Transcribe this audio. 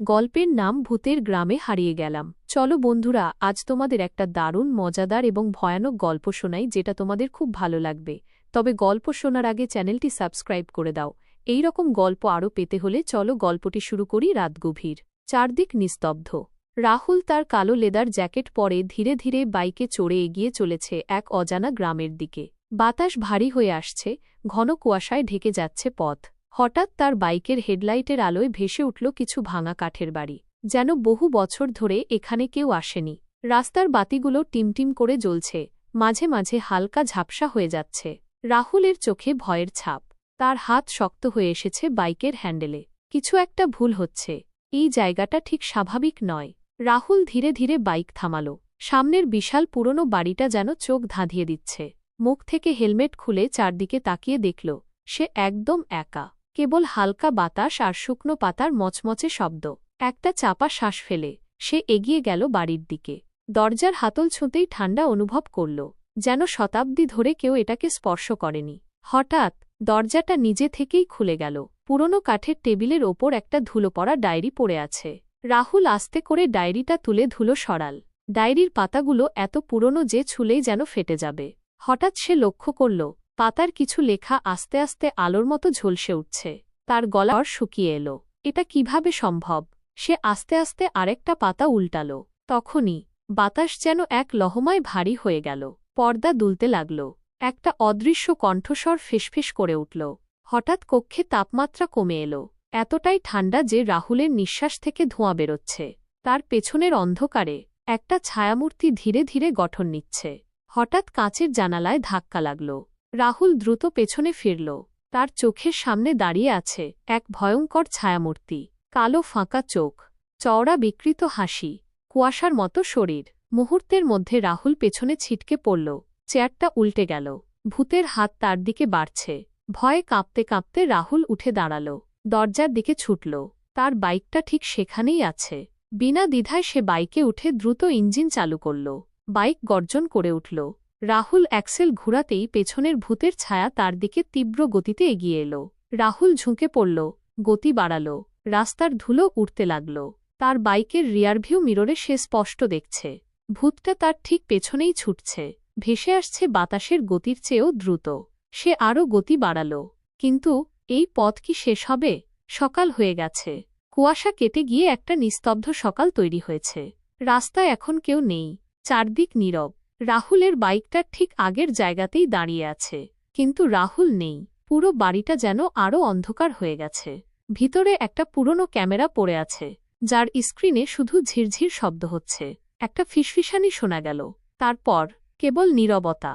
গল্পের নাম ভূতের গ্রামে হারিয়ে গেলাম। চলো বন্ধুরা, আজ তোমাদের একটা দারুণ, মজাদার এবং ভয়ানক গল্প শোনাই যেটা তোমাদের খুব ভালো লাগবে। তবে গল্প শোনার আগে চ্যানেলটি সাবস্ক্রাইব করে দাও। এই রকম গল্প আরও পেতে হলে চলো গল্পটি শুরু করি রাত গভীর চারদিক নিস্তব্ধ। রাহুল তার কালো লেদার জ্যাকেট পরে ধীরে ধীরে বাইকে চড়ে এগিয়ে চলেছে এক অজানা গ্রামের দিকে। বাতাস ভারী হয়ে আসছে, ঘন কুয়াশায় ঢেকে যাচ্ছে পথ। হঠাৎ তার বাইকের হেডলাইটের আলোয় ভেসে উঠল কিছু ভাঙা কাঠের বাড়ি। যেন বহু বছর ধরে এখানে কেউ আসেনি। রাস্তার বাতিগুলো টিমটিম করে জ্বলছে। মাঝে মাঝে হালকা ঝাপসা হয়ে যাচ্ছে। রাহুলের চোখে ভয়ের ছাপ। তার হাত শক্ত হয়ে এসেছে বাইকের হ্যান্ডেলে। কিছু একটা ভুল হচ্ছে। এই জায়গাটা ঠিক স্বাভাবিক নয়। রাহুল ধীরে ধীরে বাইক থামাল। সামনের বিশাল পুরনো বাড়িটা যেন চোখ ধাঁধিয়ে দিচ্ছে। মুখ থেকে হেলমেট খুলে চারদিকে তাকিয়ে দেখল, সে একদম একা। কেবল হালকা বাতাস আর শুকনো পাতার মচমচে শব্দ। একটা চাপা শ্বাস ফেলে, সে এগিয়ে গেল বাড়ির দিকে। দরজার হাতল ছুঁতেই ঠান্ডা অনুভব করল, যেন শতাব্দী ধরে কেউ এটাকে স্পর্শ করেনি। হঠাৎ, দরজাটা নিজে থেকেই খুলে গেল। পুরনো কাঠের টেবিলের ওপর একটা ধুলো পড়া ডায়েরি পড়ে আছে। রাহুল আস্তে করে ডায়েরিটা তুলে ধুলো সরাল। ডায়েরির পাতাগুলো এত পুরনো যে ছুলেই যেন ফেটে যাবে। হঠাৎ সে লক্ষ্য করল পাতার কিছু লেখা আস্তে আস্তে আলোর মতো ঝলসে উঠছে। তার গলার শুকিয়ে এলো। এটা কীভাবে সম্ভব? সে আস্তে আস্তে আরেকটা পাতা উল্টাল। তখনই বাতাস যেন এক লহমায় ভারী হয়ে গেল। পর্দা দুলতে লাগল। একটা অদৃশ্য কণ্ঠস্বর ফিসফিস করে উঠল। হঠাৎ কক্ষে তাপমাত্রা কমে এলো। এতটাই ঠান্ডা যে রাহুলের নিঃশ্বাস থেকে ধোঁয়া বেরোচ্ছে। তার পেছনের অন্ধকারে একটা ছায়ামূর্তি ধীরে ধীরে গঠন নিচ্ছে। হঠাৎ কাঁচের জানালায় ধাক্কা লাগল। রাহুল দ্রুত পেছনে ফিরল। তার চোখের সামনে দাঁড়িয়ে আছে এক ভয়ঙ্কর ছায়ামূর্তি। কালো ফাঁকা চোখ, চওড়া বিকৃত হাসি, কুয়াশার মতো শরীর। মুহূর্তের মধ্যে রাহুল পেছনে ছিটকে পড়ল। চেয়ারটা উল্টে গেল। ভূতের হাত তার দিকে বাড়ছে। ভয়ে কাঁপতে কাঁপতে রাহুল উঠে দাঁড়াল। দরজার দিকে ছুটল। তার বাইকটা ঠিক সেখানেই আছে। বিনা দ্বিধায় সে বাইকে উঠে দ্রুত ইঞ্জিন চালু করল। বাইক গর্জন করে উঠল। রাহুল অ্যাক্সেল ঘুরাতেই পেছনের ভূতের ছায়া তার দিকে তীব্র গতিতে এগিয়ে এলো। রাহুল ঝুঁকে পড়ল, গতি বাড়াল, রাস্তার ধুলো উঠতে লাগল। তার বাইকের রিয়ারভিউ মিররে সে স্পষ্ট দেখছে। ভূতটা তার ঠিক পেছনেই ছুটছে, ভেসে আসছে বাতাসের গতির চেয়েও দ্রুত। সে আরও গতি বাড়াল। কিন্তু, এই পথ কি শেষ হবে? সকাল হয়ে গেছে। কুয়াশা কেটে গিয়ে একটা নিস্তব্ধ সকাল তৈরি হয়েছে। রাস্তায় এখন কেউ নেই, চারদিক নীরব। রাহুলের বাইকটা ঠিক আগের জায়গাতেই দাঁড়িয়ে আছে। কিন্তু রাহুল নেই। পুরো বাড়িটা যেন আরও অন্ধকার হয়ে গেছে। ভিতরে একটা পুরনো ক্যামেরা পড়ে আছে, যার স্ক্রিনে শুধু ঝিরঝির শব্দ হচ্ছে। একটা ফিসফিসানি শোনা গেল। তারপর কেবল নীরবতা।